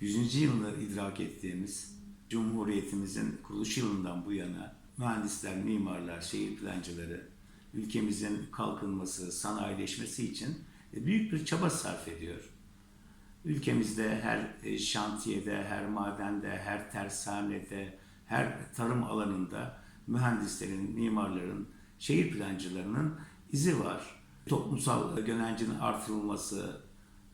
100. yılını idrak ettiğimiz Cumhuriyetimizin kuruluş yılından bu yana mühendisler, mimarlar, şehir plancıları ülkemizin kalkınması, sanayileşmesi için büyük bir çaba sarf ediyor. Ülkemizde her e, şantiyede, her madende, her tersanede, her tarım alanında mühendislerin, mimarların, şehir plancılarının izi var. Toplumsal gönencinin artırılması,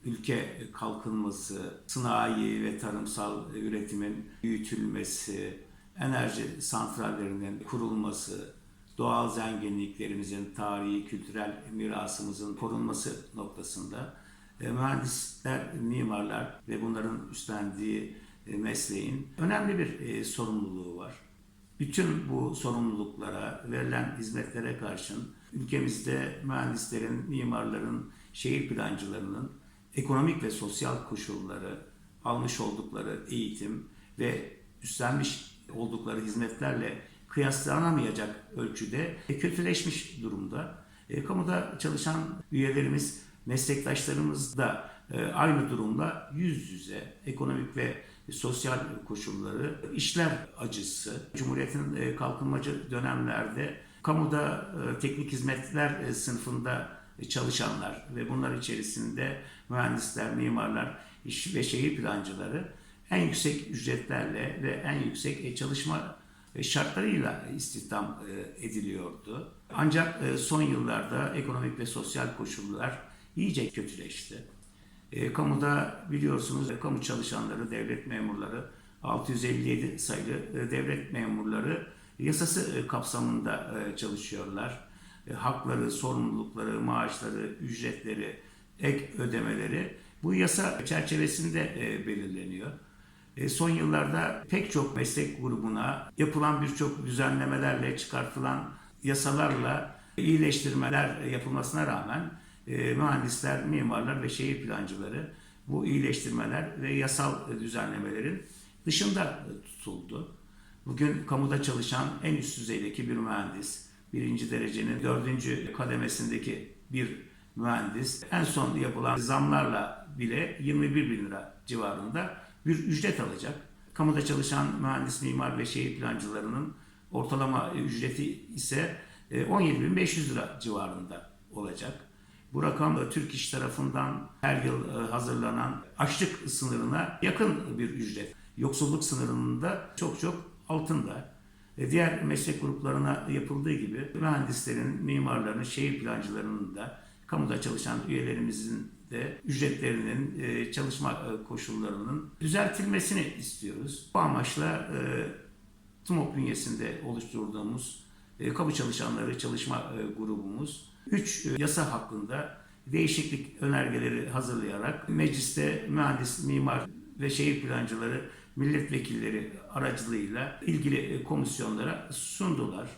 ülke kalkınması, sanayi ve tarımsal üretimin büyütülmesi, enerji santrallerinin kurulması, doğal zenginliklerimizin, tarihi, kültürel mirasımızın korunması noktasında e, mühendisler, mimarlar ve bunların üstlendiği e, mesleğin önemli bir e, sorumluluğu var. Bütün bu sorumluluklara, verilen hizmetlere karşın ülkemizde mühendislerin, mimarların, şehir plancılarının ekonomik ve sosyal koşulları, almış oldukları eğitim ve üstlenmiş oldukları hizmetlerle kıyaslanamayacak ölçüde kötüleşmiş durumda. E, kamuda çalışan üyelerimiz, meslektaşlarımız da e, aynı durumla yüz yüze ekonomik ve sosyal koşulları, işler acısı, Cumhuriyet'in e, kalkınmacı dönemlerde kamuda e, teknik hizmetler e, sınıfında çalışanlar ve bunlar içerisinde mühendisler, mimarlar iş ve şehir plancıları en yüksek ücretlerle ve en yüksek e, çalışma e, şartlarıyla istihdam e, ediliyordu. Ancak e, son yıllarda ekonomik ve sosyal koşullar iyice kötüleşti. E, Kamuda biliyorsunuz e, kamu çalışanları, devlet memurları, 657 sayılı e, devlet memurları yasası e, kapsamında e, çalışıyorlar. E, Hakları, sorumlulukları, maaşları, ücretleri, ek ödemeleri bu yasa çerçevesinde e, belirleniyor. E, Son yıllarda pek çok meslek grubuna yapılan birçok düzenlemelerle çıkartılan yasalarla iyileştirmeler yapılmasına rağmen mühendisler, mimarlar ve şehir plancıları bu iyileştirmeler ve yasal düzenlemelerin dışında tutuldu. Bugün kamuda çalışan en üst düzeydeki bir mühendis, birinci derecenin dördüncü kademesindeki bir mühendis en son yapılan zamlarla bile 21 bin lira civarında bir ücret alacak. Kamuda çalışan mühendis, mimar ve şehir plancılarının ortalama ücreti ise e, 17.500 lira civarında olacak. Bu rakam da Türk İş tarafından her yıl e, hazırlanan açlık sınırına yakın bir ücret. Yoksulluk sınırının da çok çok altında. E, Diğer meslek gruplarına yapıldığı gibi mühendislerin, mimarların, şehir plancılarının da kamuda çalışan üyelerimizin de ücretlerinin, e, çalışma e, koşullarının düzeltilmesini istiyoruz. Bu amaçla e, TMOK bünyesinde oluşturduğumuz kamu çalışanları çalışma grubumuz 3 yasa hakkında değişiklik önergeleri hazırlayarak mecliste mühendis, mimar ve şehir plancıları milletvekilleri aracılığıyla ilgili e, komisyonlara sundular.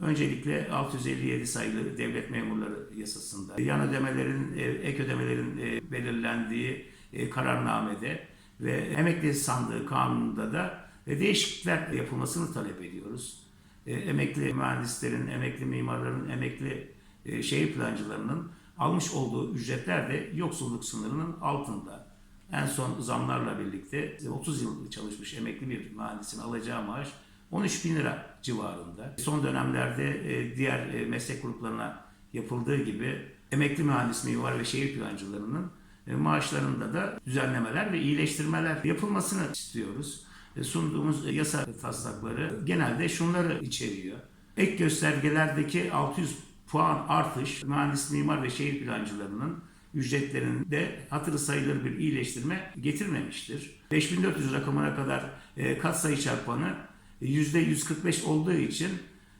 Öncelikle 657 sayılı devlet memurları yasasında yan ödemelerin, e, ek ödemelerin e, belirlendiği kararnamede ve emekli sandığı kanununda da değişiklikler yapılmasını talep ediyoruz. Emekli mühendislerin, emekli mimarların, emekli şehir plancılarının almış olduğu ücretler de yoksulluk sınırının altında. En son zamlarla birlikte 30 yıl çalışmış emekli bir mühendisin alacağı maaş 13 bin lira civarında. Son dönemlerde e, diğer e, meslek gruplarına yapıldığı gibi emekli mühendis, mimar ve şehir plancılarının e, maaşlarında da düzenlemeler ve iyileştirmeler yapılmasını istiyoruz. Sunduğumuz yasa taslakları genelde şunları içeriyor. Ek göstergelerdeki 600 puan artış mühendis, mimar ve şehir plancılarının ücretlerinde hatırı sayılır bir iyileştirme getirmemiştir. 5400 rakamına kadar e, katsayı çarpanı %145 olduğu için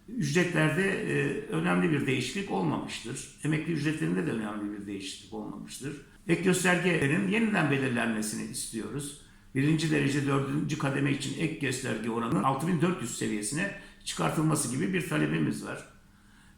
ücretlerde e, önemli bir değişiklik olmamıştır. Emekli ücretlerinde de önemli bir değişiklik olmamıştır. Ek göstergelerin yeniden belirlenmesini istiyoruz. Birinci derece dördüncü kademe için ek gösterge oranının 6400 seviyesine çıkartılması gibi bir talebimiz var.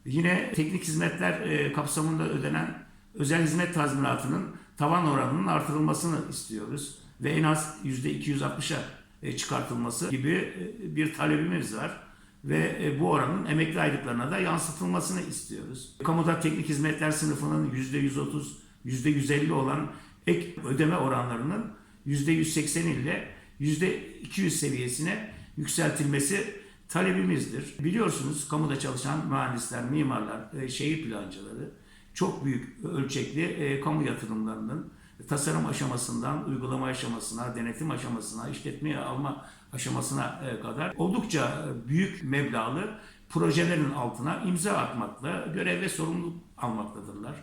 Yine teknik hizmetler e, kapsamında ödenen özel hizmet tazminatının tavan oranının artırılmasını istiyoruz. Ve en az %260'a e, çıkartılması gibi e, bir talebimiz var. Ve e, bu oranın emekli aylıklarına da yansıtılmasını istiyoruz. Kamuda teknik hizmetler sınıfının %130, %150 olan ek ödeme oranlarının %180 ile %200 seviyesine yükseltilmesi talebimizdir. Biliyorsunuz kamuda çalışan mühendisler, mimarlar, şehir plancıları çok büyük ölçekli e, kamu yatırımlarının tasarım aşamasından uygulama aşamasına, denetim aşamasına, işletmeye alma aşamasına e, kadar oldukça büyük meblağlı projelerin altına imza atmakla görev ve sorumluluk almaktadırlar.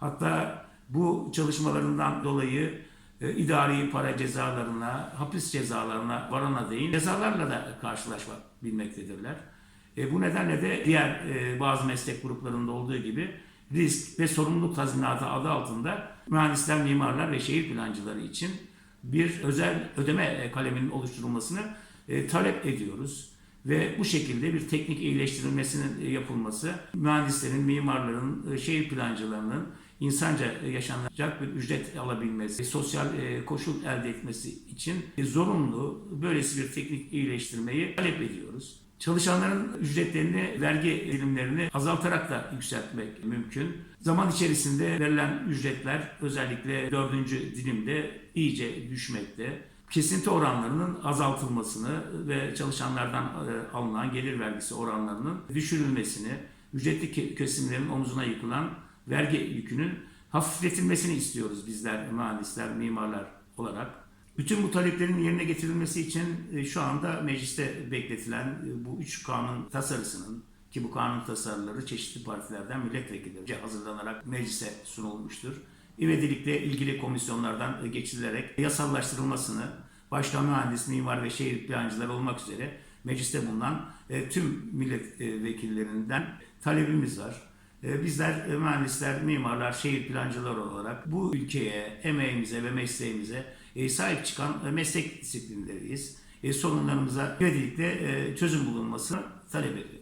Hatta bu çalışmalarından dolayı e, idari para cezalarına, hapis cezalarına varana değin cezalarla da karşılaşabilmektedirler. E, bu nedenle de diğer e, bazı meslek gruplarında olduğu gibi risk ve sorumluluk tazminatı adı altında mühendisler, mimarlar ve şehir plancıları için bir özel ödeme e, kaleminin oluşturulmasını e, talep ediyoruz. Ve bu şekilde bir teknik iyileştirilmesinin e, yapılması, mühendislerin, mimarların, şehir plancılarının insanca yaşanacak bir ücret alabilmesi, sosyal koşul elde etmesi için zorunlu böylesi bir teknik iyileştirmeyi talep ediyoruz. Çalışanların ücretlerini, vergi dilimlerini azaltarak da yükseltmek mümkün. Zaman içerisinde verilen ücretler özellikle dördüncü dilimde iyice düşmekte. Kesinti oranlarının azaltılmasını ve çalışanlardan e, alınan gelir vergisi oranlarının düşürülmesini, ücretli ke- kesimlerin omzuna yıkılan vergi yükünün hafifletilmesini istiyoruz bizler mühendisler, mimarlar olarak. Bütün bu taleplerin yerine getirilmesi için e, şu anda mecliste bekletilen e, bu üç kanun tasarısının ki bu kanun tasarıları çeşitli partilerden milletvekillerce hazırlanarak meclise sunulmuştur. İvedilikle ilgili komisyonlardan e, geçirilerek yasallaştırılmasını başta mühendis, mimar ve şehir plancıları olmak üzere mecliste bulunan tüm milletvekillerinden talebimiz var. E, Bizler e, mühendisler, mimarlar, şehir plancıları olarak bu ülkeye, emeğimize ve mesleğimize e, sahip çıkan meslek disiplinleriyiz. Sorunlarımıza e, çözüm bulunmasını talep ediyoruz.